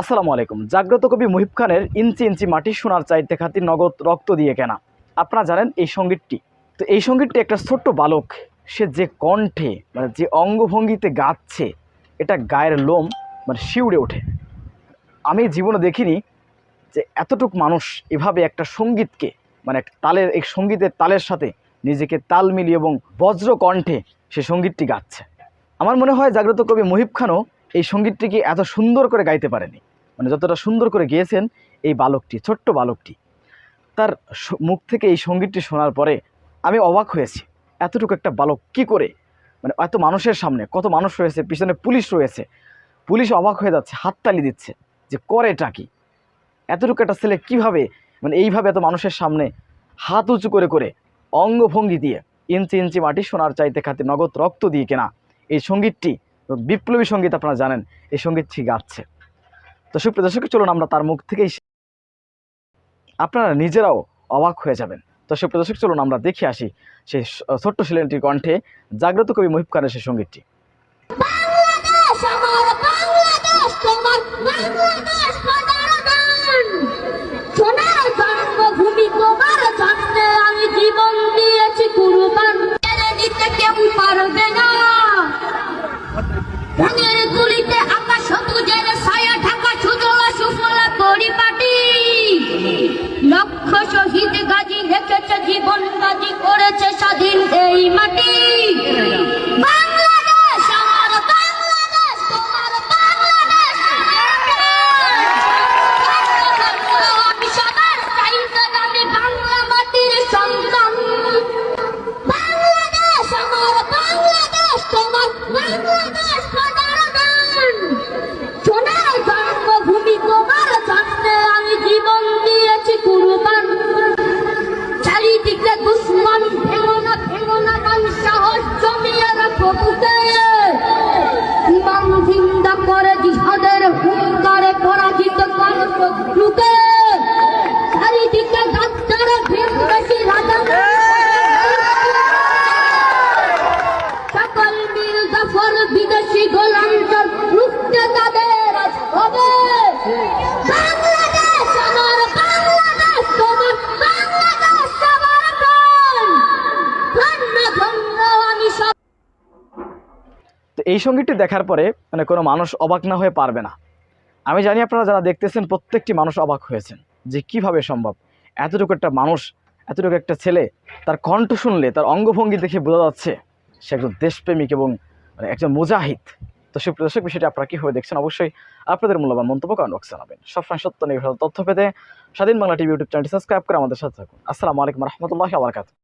আসসালামু আলাইকুম। জাগ্রত কবি মুহিব খানের ইঞ্চি ইঞ্চি মাটি সোনার চাইতে খাতির নগদ রক্ত দিয়ে কেনা। আপনারা জানেন এই সঙ্গীতটি। তো এই সঙ্গীতটি একটা ছোট্ট বালক, সে যে কণ্ঠে মানে যে অঙ্গভঙ্গিতে গাচ্ছে, এটা গায়ের লোম মানে শিউড়ে ওঠে। আমি জীবনে দেখিনি যে এতটুক মানুষ এভাবে একটা সঙ্গীতকে মানে তালের এই সঙ্গীতের তালের সাথে নিজেকে তাল মিলিয়ে এবং বজ্র কণ্ঠে সে সঙ্গীতটি গাচ্ছে। আমার মনে হয় জাগ্রত কবি মুহিব খানও এই সঙ্গীতটিকে এত সুন্দর করে গাইতে পারেনি। মানে যতটা সুন্দর করে গিয়েছেন এই বালকটি, ছোট্ট বালকটি। তার মুখ থেকে এই সঙ্গীতটি শোনার পরে আমি অবাক হয়েছি, এতটুকু একটা বালক কি করে? মানে এত মানুষের সামনে, কত মানুষ রয়েছে, পিছনে পুলিশ রয়েছে। পুলিশ অবাক হয়ে যাচ্ছে, হাততালি দিচ্ছে যে করেটা কি? এতটুকু একটা ছেলে কীভাবে মানে এইভাবে এত মানুষের সামনে হাত উঁচু করে করে অঙ্গভঙ্গি দিয়ে ইঞ্চি ইঞ্চি মাটি সোনার চাইতে খাতে নগদ রক্ত দিয়ে কেনা এই সঙ্গীতটি বিপ্লবী সংগীত আপনারা জানেন, এই সংগীত সঙ্গীতটি গাচ্ছে তো সুপ্রিয় দর্শক, চলুন আমরা তার মুখ থেকেই আপনারা নিজেরাও অবাক হয়ে যাবেন। তো সুপ্রিয় দর্শক, চলুন আমরা দেখে আসি সেই ছোট্ট শিলেনটির কণ্ঠে জাগ্রত কবি মুহিব খানের সেই সঙ্গীতটি। করেছে স্বাধীন এই মাটি। এই সঙ্গীতটি দেখার পরে মানে কোনো মানুষ অবাক না হয়ে পারবে না। আমি জানি আপনারা যারা দেখতেছেন, প্রত্যেকটি মানুষ অবাক হয়েছেন যে কীভাবে সম্ভব। এতটুকু একটা মানুষ, এতটুকু একটা ছেলে, তার কণ্ঠ শুনলে, তার অঙ্গভঙ্গি দেখে বোঝা যাচ্ছে সে একজন দেশপ্রেমিক এবং মানে একজন মুজাহিদ। তো সেই দর্শক, বিষয়টি আপনারা কীভাবে দেখছেন অবশ্যই আপনাদের মূল্যবান মন্তব্য কমেন্ট বক্সে জানাবেন। সবসময় সত্য নির্ভর তথ্য পেতে স্বাধীন বাংলা টিভি ইউটিউব চ্যানেলটি সাবস্ক্রাইব করে আমাদের সাথে থাকুন। আসসালামু আলাইকুম রহমতুল্লাহ আবরকাত